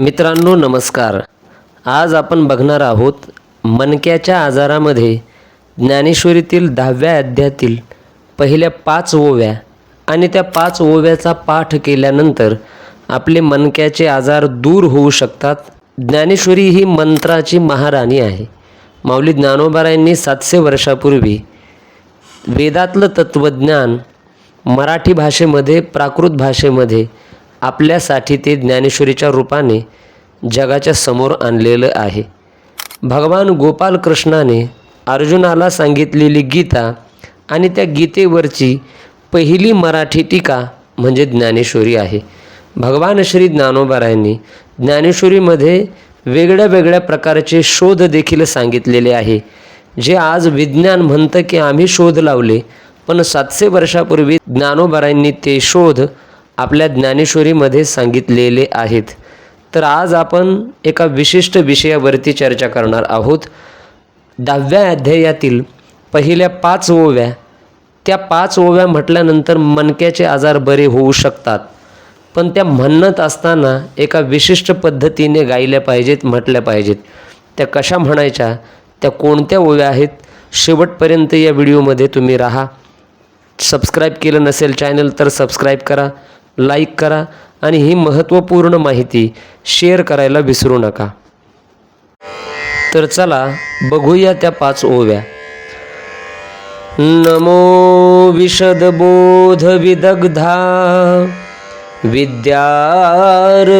मित्रांनो नमस्कार. आज आपण बघणार आहोत मनक्याच्या आजारामध्ये ज्ञानेश्वरीतील दहाव्या अध्यायातील पहिल्या पाच ओव्या आणि त्या पाच ओव्याचा पाठ केल्यानंतर आपले मनक्याचे आजार दूर होऊ शकतात. ज्ञानेश्वरी ही मंत्राची महाराणी आहे. माऊली ज्ञानोबारायांनी सातशे वर्षापूर्वी वेदातलं तत्त्वज्ञान मराठी भाषेमध्ये प्राकृत भाषेमध्ये आपल्यासाठी ते ज्ञानेश्वरीच्या रूपाने जगाच्या समोर आणलेलं आहे. भगवान गोपाल कृष्णाने अर्जुनाला सांगितलेली गीता आणि त्या गीतेवरची पहिली मराठी टीका म्हणजे ज्ञानेश्वरी आहे. भगवान श्री ज्ञानोबारायांनी ज्ञानेश्वरीमध्ये वेगळ्या वेगळ्या प्रकारचे शोध देखील सांगितलेले आहे. जे आज विज्ञान म्हणतं की आम्ही शोध लावले पण सातशे वर्षापूर्वी ज्ञानोबारायांनी ते शोध आपल्या ज्ञानेश्वरीमध्ये सांगितलेले आहेत. तर आज आपण एका विशिष्ट विषयावरती चर्चा करणार आहोत. दहाव्या अध्यायातील पहिल्या पाच ओव्या. त्या पाच ओव्या म्हटल्यानंतर मनक्याचे आजार बरे होऊ शकतात. पण त्या म्हणत असताना एका विशिष्ट पद्धतीने गायल्या पाहिजेत म्हटल्या पाहिजेत. त्या कशा म्हणायच्या? त्या कोणत्या ओव्या आहेत? शेवटपर्यंत या व्हिडिओमध्ये तुम्ही राहा. सबस्क्राईब केलं नसेल चॅनल तर सबस्क्राईब करा. लाईक करा आणि ही महत्त्वपूर्ण माहिती शेअर करायला विसरू नका. तर चला बघूया त्या पाच ओव्या. नमो विशदबोधविदग्धा पराप्रमेय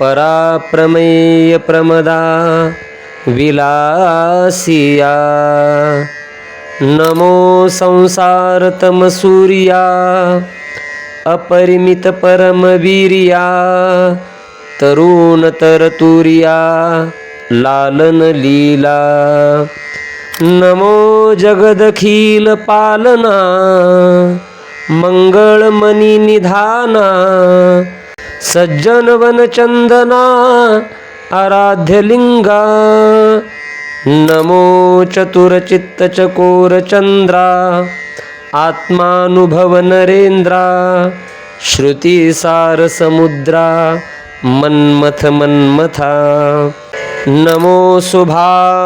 पराप्रमेयप्रमदा विलासिया। नमो संसारतमसूर्या अपरिमितपरमवीर्या लालन लीला। नमो जगदखिलपालना मङ्गलमणिनिधाना सज्जनवनचन्दना आराध्यलिङ्गा नमो चतुरचित्तचकोरचन्द्रा आत्मानुभवनरेन्द्रा श्रुतिसारसमुद्रा मन्मथमन्मथा नमो सुभावभजनभाजना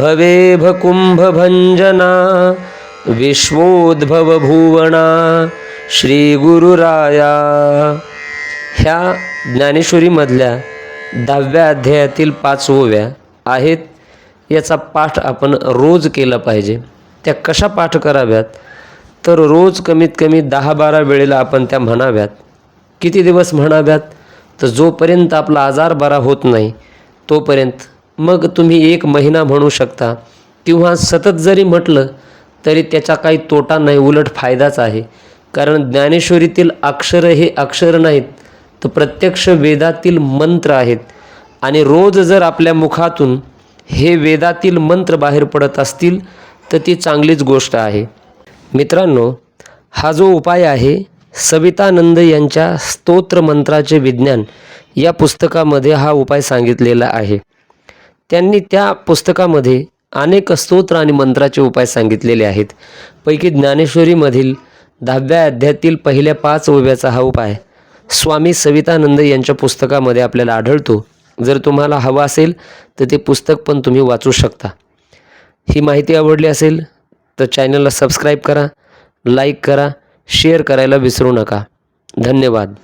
भवेभकुम्भभञ्जना विश्वोद्भवभुवना श्रीगुरुराया। ह्या ज्ञानेश्वरीमधल्या दहाव्या अध्यायातील पाच ओव्या आहेत. याचा पाठ आपण रोज केला पाहिजे. त्या कशा पाठ कराव्यात? तर रोज कमीत कमी दहा बारा वेळेला आपण त्या म्हणाव्यात. किती दिवस म्हणाव्यात? तर जोपर्यंत आपला आजार बरा होत नाही तोपर्यंत. मग तुम्ही एक महिना म्हणू शकता. किंवा सतत जरी म्हटलं तरी त्याचा काही तोटा नाही उलट फायदाच आहे. कारण ज्ञानेश्वरीतील अक्षरं हे अक्षर नाहीत. तर प्रत्यक्ष वेदातील मंत्र आहेत. आणि रोज जर आपल्या मुखातून हे वेदातील मंत्र बाहेर पडत असतील तर ती चांगलीच गोष्ट आहे. मित्रांनो हा जो उपाय आहे सवितानंद यांच्या स्तोत्र मंत्राचे विज्ञान या पुस्तकामध्ये हा उपाय सांगितलेला आहे. त्यांनी त्या पुस्तकामध्ये अनेक स्तोत्र आणि मंत्राचे उपाय सांगितलेले आहेत. पैकी ज्ञानेश्वरीमधील दहाव्या अध्यायातील पहिल्या पाच ओव्याचा हा उपाय स्वामी सवितानंद यांच्या पुस्तकामध्ये आपल्याला आढळतो. जर तुम्हाला हवं असेल तर ते पुस्तक पण तुम्ही वाचू शकता. ही माहिती आवडली असेल तर चॅनलला सबस्क्राईब करा लाईक करा शेअर करायला विसरू नका. धन्यवाद.